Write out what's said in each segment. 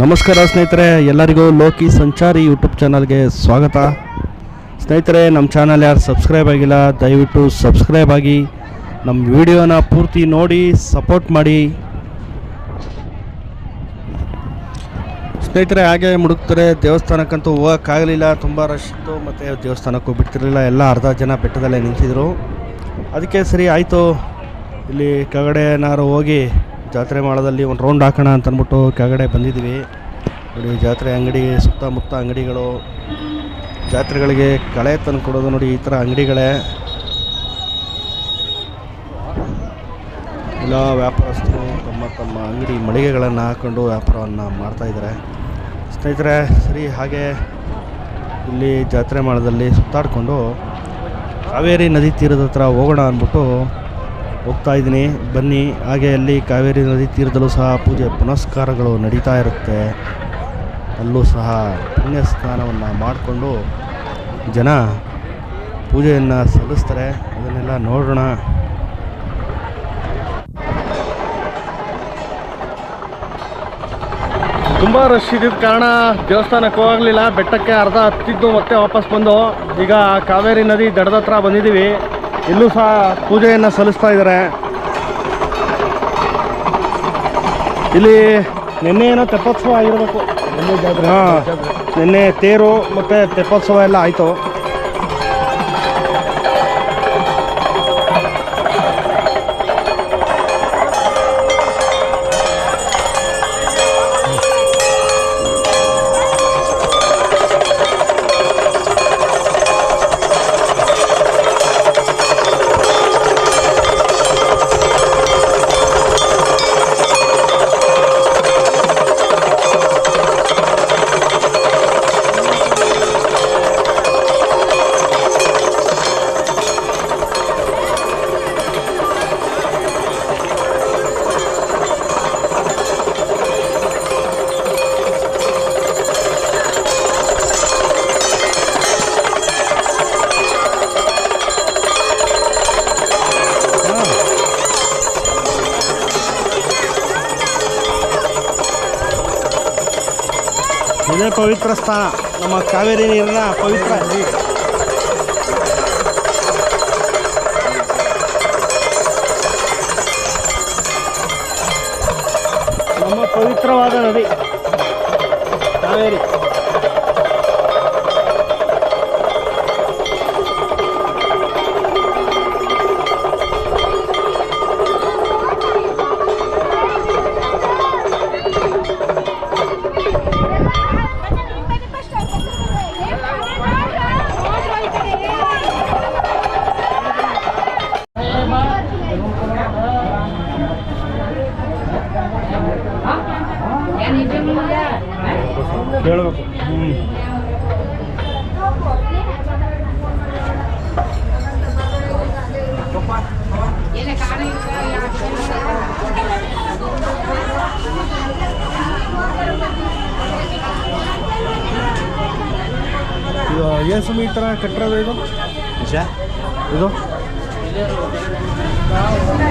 ನಮಸ್ಕಾರ ಸ್ನೇಹಿತರೆ, ಎಲ್ಲರಿಗೂ ಲೋಕಿ ಸಂಚಾರಿ ಯೂಟ್ಯೂಬ್ ಚಾನಲ್ಗೆ ಸ್ವಾಗತ. ಸ್ನೇಹಿತರೆ, ನಮ್ಮ ಚಾನಲ್ ಯಾರು ಸಬ್ಸ್ಕ್ರೈಬ್ ಆಗಿಲ್ಲ, ದಯವಿಟ್ಟು ಸಬ್ಸ್ಕ್ರೈಬ್ ಆಗಿ, ನಮ್ಮ ವಿಡಿಯೋನ ಪೂರ್ತಿ ನೋಡಿ, ಸಪೋರ್ಟ್ ಮಾಡಿ. ಸ್ನೇಹಿತರೆ, ಹಾಗೆ ಮುಡುಕ್ತಾರೆ ದೇವಸ್ಥಾನಕ್ಕಂತೂ ಹೋಗೋಕ್ಕಾಗಲಿಲ್ಲ, ತುಂಬ ರಶ್ ಇತ್ತು, ಮತ್ತು ದೇವಸ್ಥಾನಕ್ಕೂ ಬಿಡ್ತಿರಲಿಲ್ಲ ಎಲ್ಲ ಅರ್ಧ ಜನ ಬೆಟ್ಟದಲ್ಲೇ ನಿಂತಿದ್ರು. ಅದಕ್ಕೆ ಸರಿ ಆಯಿತು, ಇಲ್ಲಿ ಕೆಳಗಡೆ ಏನಾದ್ರು ಹೋಗಿ ಜಾತ್ರೆ ಮಾಡೋದಲ್ಲಿ ಒಂದು ರೌಂಡ್ ಹಾಕೋಣ ಅಂತ ಅಂದ್ಬಿಟ್ಟು ಕೆಳಗಡೆ ಬಂದಿದ್ದೀವಿ. ನೋಡಿ, ಜಾತ್ರೆ ಅಂಗಡಿ ಸುತ್ತಮುತ್ತ ಅಂಗಡಿಗಳು. ಜಾತ್ರೆಗಳಿಗೆ ಕಳೆ ತಂದು ಕೊಡೋದು ನೋಡಿ, ಈ ಥರ ಅಂಗಡಿಗಳೇ. ಎಲ್ಲ ವ್ಯಾಪಾರಸ್ಥರು ತಮ್ಮ ತಮ್ಮ ಅಂಗಡಿ ಮಳಿಗೆಗಳನ್ನು ಹಾಕ್ಕೊಂಡು ವ್ಯಾಪಾರವನ್ನು ಮಾಡ್ತಾಯಿದ್ದಾರೆ ಸ್ನೇಹಿತರೆ, ಸರಿ, ಹಾಗೆ ಇಲ್ಲಿ ಜಾತ್ರೆ ಮಾಡೋದಲ್ಲಿ ಸುತ್ತಾಡಿಕೊಂಡು ಕಾವೇರಿ ನದಿ ತೀರದ ಹತ್ರ ಹೋಗೋಣ ಅಂದ್ಬಿಟ್ಟು ಹೋಗ್ತಾ ಇದ್ದೀನಿ. ಬನ್ನಿ. ಹಾಗೆ ಅಲ್ಲಿ ಕಾವೇರಿ ನದಿ ತೀರದಲ್ಲೂ ಸಹ ಪೂಜೆ ಪುನಸ್ಕಾರಗಳು ನಡೀತಾ ಇರುತ್ತೆ. ಅಲ್ಲೂ ಸಹ ಪುಣ್ಯ ಸ್ನಾನವನ್ನು ಮಾಡಿಕೊಂಡು ಜನ ಪೂಜೆಯನ್ನು ಸಲ್ಲಿಸ್ತಾರೆ. ಅದನ್ನೆಲ್ಲ ನೋಡೋಣ. ತುಂಬ ರಶ್ ಇದ್ದಿದ್ದ ಕಾರಣ ದೇವಸ್ಥಾನಕ್ಕೆ ಹೋಗಲಿಲ್ಲ. ಬೆಟ್ಟಕ್ಕೆ ಅರ್ಧ ಹತ್ತಿದ್ದು ಮತ್ತೆ ವಾಪಸ್ ಬಂದು. ಈಗ ಕಾವೇರಿ ನದಿ ದಡದ ಹತ್ರ ಬಂದಿದ್ದೀವಿ. ಇಲ್ಲೂ ಸಹ ಪೂಜೆಯನ್ನು ಸಲ್ಲಿಸ್ತಾ ಇದ್ದಾರೆ. ಇಲ್ಲಿ ನಿನ್ನೆ ಏನೋ ತೆಪ್ಪೋತ್ಸವ ಆಗಿರಬೇಕು. ಹಾಂ ನಿನ್ನೆ ತೇರು ಮತ್ತು ತೆಪ್ಪೋತ್ಸವ ಎಲ್ಲ ಆಯಿತು. ಇದೇ ಪವಿತ್ರ ಸ್ಥಾನ. ನಮ್ಮ ಕಾವೇರಿ ನೀರಿನ ಪವಿತ್ರ ನಮ್ಮ ಪವಿತ್ರವಾದ ನದಿ. ಕಾವೇರಿ. ಏನು ಸುಮ್ಮನೆ ಈ ಥರ ಕಟ್ಟಿರೋದು ಇದು? ಇದು?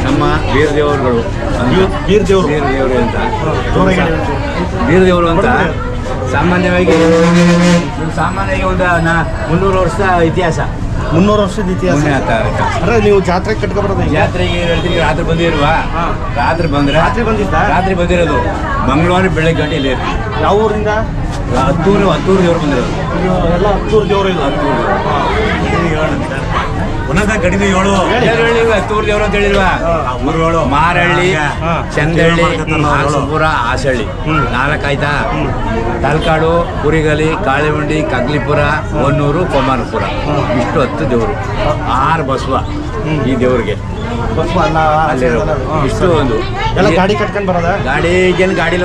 ನಮ್ಮ ವೀರದೇವರುಗಳು ದೇವರುಗಳು ಬೀರ್ ದೇವರು ಬೀರ್ ದೇವರು ಅಂತ ವೀರದೇವರು ದೇವರು ಅಂತ. ಸಾಮಾನ್ಯವಾಗಿ ಸಾಮಾನ್ಯವಾಗಿ ಒಂದು ನಾ ಮುನ್ನೂರು ವರ್ಷ ಇತಿಹಾಸ. ಮುನ್ನೂರು ವರ್ಷದ ಇತಿಹಾಸ. ಪುಣ್ಯ ಅಂತ ಅದಕ್ಕೆ. ಅಂದ್ರೆ ನೀವು ಜಾತ್ರೆ ಕಟ್ಕೊಬರೋದು ಈಗ ಜಾತ್ರೆಗೆ ಹೇಳ್ತೀನಿ ರಾತ್ರಿ ಬಂದಿರುವ. ಹಾ. ರಾತ್ರಿ ಬಂದ್ರೆ ರಾತ್ರಿ ಬಂದಿದ್ದ? ರಾತ್ರಿ ಬಂದಿರೋದು. ಮಂಗಳವಾರ ಬೆಳಗ್ಗೆ ಗಂಟೆ ಇಲ್ಲಿ ಇರ್ತೀವಿ. ಯಾವ ಊರಿಂದ? ಹತ್ತೂರು ಹತ್ತೂರು ದೇವರು ಬಂದಿರೋದು. ಇದು ಎಲ್ಲ ಹತ್ತೂರು ದೇವರು ಇದು ಕಡಿಮೆ ಏಳು. ದೇವರು ಅಂತ ಹೇಳಿಲ್ವಾ? ಊರುಗಳು ಮಾರಳ್ಳಿ. ಚಂದಳ್ಳಿ. ಹಾಸಪುರ ಆಸಳ್ಳಿ ಹ್ಮ್. ನಾಲ್ಕಾಯ್ತಾ ತಲಕಾಡು ಕುರಿಗಲಿ ಕಾಳಿವಂಡಿ ಕಗ್ಲಿಪುರ ಹೊನ್ನೂರು ಕೊಮಾನಪುರ ಇಷ್ಟು ಹತ್ತು ದೇವರು. ಆರು ಬಸವ ಈ ದೇವ್ರಿಗೆ. ಅಲ್ಲ ಅಲ್ಲಿರೋ ಇಷ್ಟು ಒಂದು ಎಲ್ಲ ಗಾಡಿ ಕಟ್ಕೊಂಡ್ ಬರೋದ ಗಾಡಿ ಏನು ಗಾಡಿ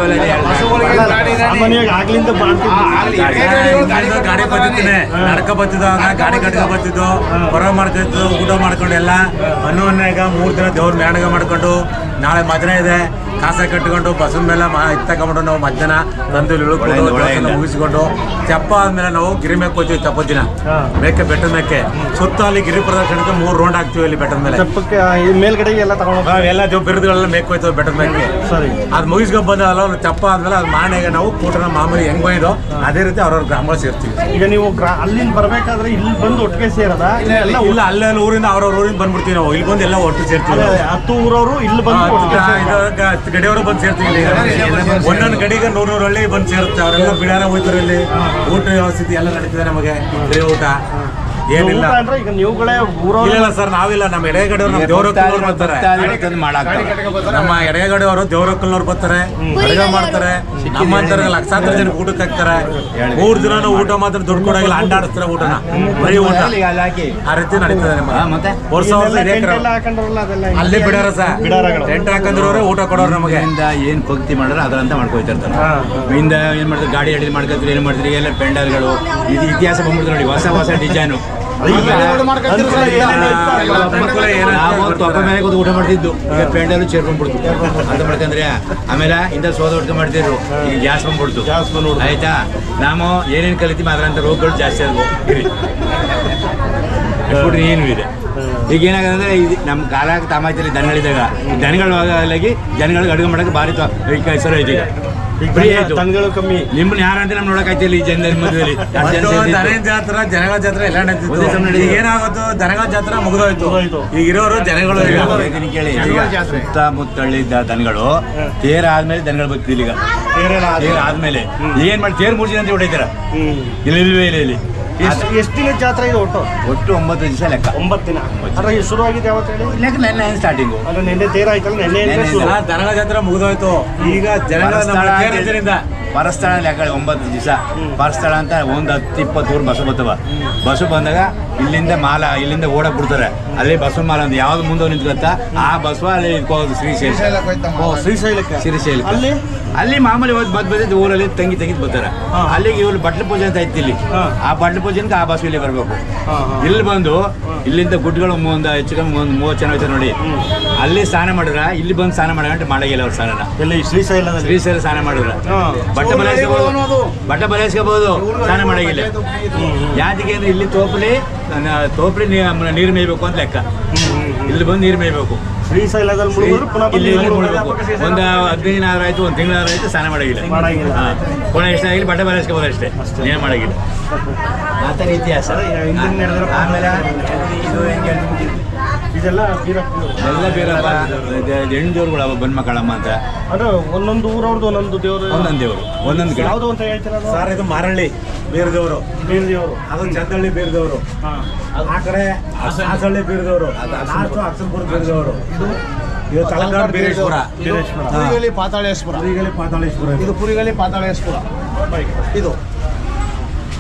ಸಾಮಾನ್ಯವಾಗಿ ಆಗ್ಲಿಂದ ಮಾಡ್ತಿದ್ವಿ ಗಾಡಿ ಬರ್ತಿದ್ದೇನೆ ನಡ್ಕ ಗಾಡಿ ಕಟ್ಕ ಬರ್ತಿದ್ದು ಹೊರ ಮಾಡ್ಕೊತಿದ್ದು ಊಟ ಮಾಡ್ಕೊಂಡು ಎಲ್ಲ ಹನ್ನೊಂದನೆಗ ಮೂರು ದಿನ ದೇವ್ರ ಮ್ಯಾಣಗ ಮಾಡ್ಕೊಂಡು ನಾಳೆ ಮಧ್ಯಾಹ್ನ ಇದೆ ಕಾಸ ಕಟ್ಕೊಂಡು ಬಸ್ಸಿನ ಮೇಲೆ ಮಾ ಇದ್ ತಗೊಂಡು ನಾವು ಮಧ್ಯಾಹ್ನ ತಂದು ಇಳ್ಕೊಂಡು ಮುಗಿಸಿಕೊಂಡು. ಮುಗಿಸ್ಕೊಂಡು ತೆಪ್ಪ ಆದ್ಮೇಲೆ ನಾವು ಗಿರಿ ಮೇಕ್ ಹೋಗ್ತೀವಿ ತಪ್ಪದಿನ ದಿನ ಮೇಕೆ ಬೆಟ್ಟದ ಮೇಕೆ ಸುತ್ತ ಅಲ್ಲಿ ಗಿರಿ ಪ್ರದರ್ಶನಕ್ಕೆ ಮೂರು ರೌಂಡ್ ಹಾಕ್ತೀವಿ ಅಲ್ಲಿ ಬೆಟ್ಟದ ಮೇಲೆ ಚಪ್ಪಕ್ಕೆ ಈ ಮೇಲ್ಗಡೆಗೆ ಎಲ್ಲ ತಗೊಂಡು ನಾವೆಲ್ಲ ದೇವ್ ಬಿರುದುಗಳೆಲ್ಲ ಮೇಕ್ ಹೋಯ್ತೇವೆ ಬೆಟ್ಟದ ಮೇಲೆ ಸರಿ. ಅದು ಮುಗಿಸ್ಕೊಂಡ್ ಬಂದಲ್ಲ ಅವ್ರು ತೆಪ್ಪ ಆದ್ಮೇಲೆ ಅದು ಮಾಣೆಗೆ ನಾವು ಕೂಟನ ಮಾಮೂಲಿ ಹೆಂಗ್ ಬೈದೋ ಅದೇ ರೀತಿ ಅವ್ರವ್ರ ಗ್ರಾಮಗಳು ಸೇರ್ತೀವಿ. ಈಗ ನೀವು ಗ್ರಾ ಅಲ್ಲಿಂದ ಬರ್ಬೇಕಾದ್ರೆ ಇಲ್ಲಿ ಬಂದು ಒಟ್ಟಿಗೆ ಸೇರದ? ಇಲ್ಲ ಇಲ್ಲ ಅಲ್ಲೇ ಊರಿಂದ ಅವ್ರವ್ರ ಊರಿಂದ ಬಂದ್ಬಿಡ್ತೀವಿ ನಾವು. ಇಲ್ಲಿ ಬಂದು ಎಲ್ಲ ಒಟ್ಟು ಸೇರ್ತೀವಿ ಹತ್ತು ಊರವರು ಇಲ್ಲಿ ಬಂದು. ಗಡಿಯವರು ಬಂದು ಸೇರ್ತೀವಿ ಇಲ್ಲಿ. ಒಂದೊಂದು ಗಡಿಗೆ ನೂರು ನೂರು ಹಳ್ಳಿ ಬಂದು ಸೇರುತ್ತೆ. ಅವರೆಲ್ಲ ಬಿಡಾರ ಹೋಯ್ತಾರೆ ಇಲ್ಲಿ. ಊಟ ವ್ಯವಸ್ಥಿತಿ ಎಲ್ಲ ನಡೀತಿದೆ ನಮಗೆ. ಊಟ. ಏನಿಲ್ಲ. ಅಂದ್ರೆ ಈಗ ನೀವುಗಳೇ ಊರವರು. ಇಲ್ಲ ಸರ್ ನಾವಿಲ್ಲ. ನಮ್ಮ ಎಡೆಗಡೆಯವರು ನಮ್ಮ ದೇವರಕ್ಕನವ್ರು ಬರ್ತಾರೆ. ನಮ್ಮ ಎಡೆಗಡೆಯವರು ದೇವರಕ್ಕನವ್ರು ಬರ್ತಾರೆ. ಅಡುಗೆ ಮಾಡ್ತಾರೆ. ನಮ್ಮಂತರ ಲಕ್ಷಾಂತರ ಜನ ಊಟಕ್ಕೆ ಹಾಕ್ತಾರೆ. ಮೂರ್ ದಿನ ಊಟ ಮಾತ್ರ ದುಡ್ಡು ಕೊಡೋಗಿಲ್ಲ ಅಡ್ಡಾಡಿಸ್ತಾರೆ ಊಟನ. ಬರೀ ಊಟ. ಆ ರೀತಿ ನಡೀತದೆ? ವರ್ಷ ವರ್ಷ ಇದೇ ಕ್ರಮ. ಅಲ್ಲೇ ಬಿಡಾರ ಸರ್. ಬಿಡಾರಗಳು. ಟೆಂಟ್ ಹಾಕಂದ್ರವ್ರೆ ಊಟ ಕೊಡೋರು ನಮಗೆ. ಇಂದ ಏನ್ ಭಕ್ತಿ ಮಾಡಿದ್ರೆ ಅದರಂತ ಮಾಡ್ಕೊಳ್ತಿರ್ತಾರೆ ಹಿಂದೆ. ಇಂದ ಏನ್ ಮಾಡ್ತಾರೆ ಗಾಡಿ ಅಡಿಗೆ ಮಾಡ್ಕೊತಾರೆ ಏನ್ ಮಾಡ್ತಾರೆ ಎಲ್ಲ ಪೆಂಡಲ್ಗಳು. ಇದು ಇತಿಹಾಸ ಬಂದ್ಬಿಡ್ತಾರೆ ನೋಡಿ ಹೊಸ ಹೊಸ ಡಿಸೈನು ತೊಪ್ಪ ಮೇಲೆ ಕೂತು ಊಟ ಮಾಡ್ತಿದ್ದು. ಈಗ ಪೆಂಡಲ್ಲೂ ಚೇರ್ಕೊಂಡ್ಬಿಡ್ತು ಅಂತ ಮಾಡ್ಕಂದ್ರೆ ಆಮೇಲೆ ಇಂದ ಸೋದ ಹೊಡ್ಕೊಂಡು ಮಾಡ್ತಿದ್ರು ಈಗ ಗ್ಯಾಸ್ ಬಂದ್ಬಿಡ್ತು. ಆಯ್ತಾ? ನಾವು ಏನೇನ್ ಕಲಿತೀವಿ ಅದ್ರಂತ ರೋಗಗಳು ಜಾಸ್ತಿ ಆದವು. ಬಿಟ್ಬಿಟ್ರೆ ಏನು ಇದೆ. ಈಗ ಏನಾಗಂದ್ರೆ ಇದು ನಮ್ಮ ಕಾಲ ತಾಮಾಯ್ತಲ್ಲಿ ದನಗಳಿದ್ದಾಗ ದನಗಳು ಜನಗಳಿಗೆ ಅಡುಗೆ ಮಾಡೋಕೆ ಭಾರಿ ಕೈಸರ ಐತಿ ಹೆಸರು ಐತೆ ದನಗಳು ಕಮ್ಮಿ. ನಿಮ್ಮನ್ನ ಯಾರಂತ ನಮ್ ನೋಡಕ್ಕಾಯ್ತಿಲ್ಲ ಈ ಮದುವೆಲಿ. ಜನ ಸೇರ್ತಿದ್ರು. ದನ ಜಾತ್ರೆ ಜನಗಳ ಜಾತ್ರೆ ಎಲ್ಲ ನಡೀತಿತ್ತು ಈಗ ಏನಾಗುತ್ತೋ ದನಗಳ ಜಾತ್ರೆ ಮುಗಿದೋಯ್ತು. ಈಗ. ಇರೋರು ಜನಗಳು ಕೇಳಿ. ಈಗ ಸುತ್ತಮುತ್ತಳಿದ್ದ ದನಗಳು ತೇರ ಆದ್ಮೇಲೆ ದನಗಳು ಬರ್ತಿಲ್ಲ ಈಗ. ತೇರ ಆದ- ತೇರ್ ಆದ್ಮೇಲೆ. ಏನ್ ಮಾಡಿ ತೇರ್ ಮೂರ್ಜಿ ಅಂತ ಹೊಡಿತಾರ. ಇಲ್ಲಿ ಇಲ್ವೇ ಇಲ್ಲ ಇಲ್ಲಿ. ಎಷ್ಟು ಎಷ್ಟು ದಿನ ಜಾತ್ರೆ ಇದು ಒಟ್ಟು? ಒಟ್ಟು ಒಂಬತ್ತು ದಿವಸ ಲೆಕ್ಕ. ಒಂಬತ್ತು ದಿನ. ಶುರುವಾಗಿದೆ ಇದು ಶುರು ಆಗಿದ್ದು ಯಾವತ್ತು ಹೇಳಿ? ಲೆಕ್ಕ ನೆನ್ನೆ ಸ್ಟಾರ್ಟಿಂಗು ಅಲ್ಲ ನಿನ್ನೆ ತೇರ ಆಯ್ತಲ್ಲ ನಿನ್ನೆ ದನಗಳ ಜಾತ್ರೆ ಮುಗಿದೋಯ್ತು. ಈಗ ಜನಗಳ ಪರಸ್ಥಳ ಲೆಕ್ಕ ಒಂಬತ್ತು ದಿವಸ. ಪರಸ್ಥಳ ಅಂತ ಒಂದು ಹತ್ತು ಇಪ್ಪತ್ತು ಊರು ಬಸ್ಸು ಬರ್ತವ. ಬಸ್ಸು ಬಂದಾಗ ಇಲ್ಲಿಂದ ಮಾಲ ಇಲ್ಲಿಂದ ಓಡಕ್ ಬಿಡ್ತಾರೆ ಅಲ್ಲಿ ಬಸವ ಮಾಲ ಅಂತ ಯಾವ್ದು ಮುಂದೆ ನಿಂತ್ಕೊತ್ತ ಆ ಬಸವ ಅಲ್ಲಿ ಇಟ್ಕೋದು ಶ್ರೀಶೈಲ ಓ, ಶ್ರೀಶೈಲಕ್ಕೆ? ಶ್ರೀಶೈಲ ಅಲ್ಲಿ? ಅಲ್ಲಿ ಮಾಮೂಲಿ ಹೋಗಿ ಬದ್ ಬಂದಿದ್ದು ಊರಲ್ಲಿ ತಂಗಿ ತಂಗಿದ್ ಬರ್ತಾರೆ. ಅಲ್ಲಿಗೆ ಇವ್ರು ಬಟ್ಲು ಪೂಜೆ ಅಂತ ಐತಿ ಇಲ್ಲಿ. ಆ ಬಟ್ಲು ಪೂಜೆಗೆ ಆ ಬಸ್ ಇಲ್ಲಿ ಬರಬೇಕು. ಇಲ್ಲಿ ಬಂದು ಇಲ್ಲಿಂದ ಗುಡ್ಗಳು ಒಂದು ಹೆಚ್ಚು ಕಮ್ಮಿ ಒಂದು ಮೂವತ್ತು ಜನ ಹೋಯ್ತಾರೆ ನೋಡಿ. ಅಲ್ಲಿ ಸ್ನಾನ ಮಾಡಿದ್ರ ಇಲ್ಲಿ ಬಂದು ಸ್ನಾನ ಮಾಡ್ಕೊಂಡು ಮಾಡಗಿಲ್ಲ ಅವ್ರ ಸ್ನಾನ ಶ್ರೀಶೈಲ ಶ್ರೀಶೈಲ ಸ್ನಾನ ಮಾಡಿದ್ರ. ಬಟ್ಟೆ ಬಲೇಸ್ಕೋಬಹುದು ಬಟ್ಟೆ ಬಲೇಸ್ಕೋಬಹುದು ಸ್ನಾನ ಮಾಡಂಗಿಲ್ಲ. ಯಾತಿಗೆ ಅಂದ್ರೆ ಇಲ್ಲಿ ತೋಪಲಿ ತೋಪಲಿ ನೀರು ಮೇಯ್ಬೇಕು ಅಂತ ಲೆಕ್ಕ. ಇಲ್ಲಿ ಬಂದು ನೀರು ಮೇಯ್ಬೇಕು. ಶ್ರೀಶೈಲದಲ್ಲಿ ಬಂದು ಇಲ್ಲಿ ಇಲ್ಲಿ ಒಂದು ಹದಿನೈದು ದಿನ ಆಯ್ತು ಒಂದು ತಿಂಗಳ ಆಯ್ತು ಸ್ನಾನ ಮಾಡಂಗಿಲ್ಲ. ಕೋಣ ಎಷ್ಟೇ ಆಗಿಲ್ಲ ಬಟ್ಟೆ ಬಲೇಸ್ಕೋಬೋದು ಅಷ್ಟೇ. ಏನು ಮಾಡಿಲ್ಲ ಆ ಥರ ಇತಿಹಾಸ. ಆಮೇಲೆ ಇದು ಹೆಂಗೆ ಇದೆಲ್ಲ. ಎಲ್ಲ ಬೇರಪ್ಪ ಹೆಣ್ಣು ದೇವ್ರುಗಳು ಅವ ಬನ್ ಅಂತ. ಅದು ಒಂದೊಂದು ಊರವ್ರದ್ದು ಒಂದೊಂದು ದೇವರು. ಒಂದೊಂದು ದೇವರು ಒಂದೊಂದು ಗಿಡ. ಯಾವುದು ಅಂತ ಹೇಳ್ತೀರಾ? ಸರ್ ಇದು ಮಾರಳ್ಳಿ ಬೇರ್ದವರು. ಬೀರ್ದೇವರು. ಅದು ಚಂದಳ್ಳಿ ಬೇರ್ದವರು. ಆ ಕಡೆ ಹಾಸಳ್ಳಿ ಬೀರ್ದವರು. ಅದು ಅಕ್ಷರಪುರ ಬೇರ್ದವರು. ಇದು ತಲಕಾಡ್ ಬೀರೇಶ್ವರ. ಬೀರೇಶ್ವರ. ಪುರಿಗಲಿ ಪಾತಾಳೇಶ್ವರ. ಪುರಿಗಲಿ ಪಾತಾಳೇಶ್ವರ ಇದು. ಪುರಿಗಲಿ ಪಾತಾಳೇಶ್ವರ. ಇದು.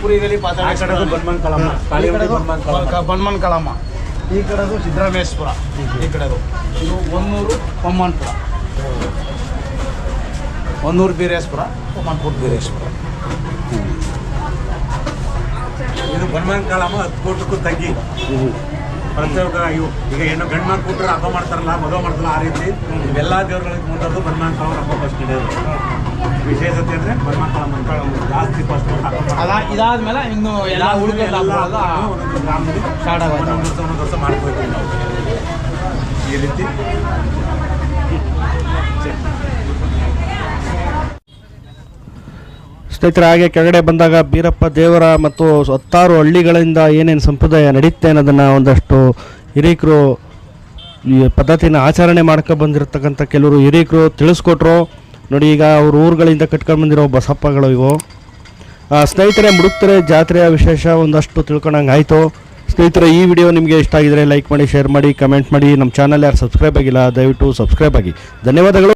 ಪುರಿಗಲಿ ಪಾತಾಳೇಶ್ವರ. ಬನ್ಮನ್ ಕಳಮ್ಮ. ಬನ್ಮನ್ ಕಳಮ್ಮ. ಈ ಕಡೆದು ಸಿದ್ದರಾಮೇಶ್ವರ ಈ ಕಡೆದು. ಇದು ಒನ್ನೂರು ಪೊಮ್ಮನ್ಪುರ ಒನ್ನೂರು ಬೀರೇಶ್ವರ ಪೊಮ್ಮನ್ಪುರ ಬೀರೇಶ್ವರ. ಇದು ಬನ್ಮನ್ ಕಾಲಮ್ಮ ಹತ್ತು ಕೋಟಕ್ಕೂ ತಗ್ಗಿ ಪ್ರತಿಯೊಬ್ಬ ಇವು ಈಗ ಹೆಣ್ಣು ಗಂಡು ಮಾಡಿ ಕೊಟ್ಟರೆ ಹಬ್ಬ ಮಾಡ್ತಾರಲ್ಲ ಮದುವೆ ಮಾಡ್ತಾರಲ್ಲ ಆ ರೀತಿ ಇವೆಲ್ಲ ದೇವ್ರಗಳಿಗೆ ಮುಂದದ್ದು ಬನ್ಮಾನ್ ಕಳಮ್ಮ ಹಬ್ಬ ಫಸ್ಟ್ ನಡೆಯೋದು ವಿಶೇಷತೆ ಅಂದ್ರೆ ಬನ್ಮಾನ್ ಕಳಮ್ಮ ಅಂತ ಜಾಸ್ತಿ ಫಸ್ಟ್ ಅಲ್ಲ ಇದಾದ್ಮೇಲೆ ಇನ್ನು ಎಲ್ಲ ಹುಡುಗ ಒಂದೊಂದು ಗ್ರಾಮದಲ್ಲಿ ಒಂದೊಂದು ವರ್ಷ ಒಂದೊಂದು ವರ್ಷ ಮಾಡ್ಕೊಳ್ತೀವಿ ನಾವು. ಈ ರೀತಿ ಸ್ನೇಹಿತರೆ, ಹಾಗೆ ಕೆಳಗಡೆ ಬಂದಾಗ ಬೀರಪ್ಪ ದೇವರ ಮತ್ತು ಹತ್ತಾರು ಹಳ್ಳಿಗಳಿಂದ ಏನೇನು ಸಂಪ್ರದಾಯ ನಡೆಯುತ್ತೆ ಅನ್ನೋದನ್ನು ಒಂದಷ್ಟು ಹಿರೀಕರು ಈ ಪದ್ಧತಿನ ಆಚರಣೆ ಮಾಡ್ಕೊ ಬಂದಿರತಕ್ಕಂಥ ಕೆಲವರು ಹಿರೀಕರು ತಿಳಿಸ್ಕೊಟ್ರು. ನೋಡಿ, ಈಗ ಅವ್ರ ಊರುಗಳಿಂದ ಕಟ್ಕೊಂಡು ಬಂದಿರೋ ಬಸಪ್ಪಗಳು ಇವು. ಸ್ನೇಹಿತರೆ, ಮುಡುಕ್ತರೆ ಜಾತ್ರೆಯ ವಿಶೇಷ ಒಂದಷ್ಟು ತಿಳ್ಕೊಂಡಂಗೆ ಆಯಿತು. ಸ್ನೇಹಿತರೆ, ಈ ವಿಡಿಯೋ ನಿಮಗೆ ಇಷ್ಟ ಆಗಿದರೆ ಲೈಕ್ ಮಾಡಿ, ಶೇರ್ ಮಾಡಿ, ಕಮೆಂಟ್ ಮಾಡಿ. ನಮ್ಮ ಚಾನಲ್ ಯಾರು ಸಬ್ಸ್ಕ್ರೈಬ್ ಆಗಿಲ್ಲ, ದಯವಿಟ್ಟು ಸಬ್ಸ್ಕ್ರೈಬ್ ಆಗಿ. ಧನ್ಯವಾದಗಳು.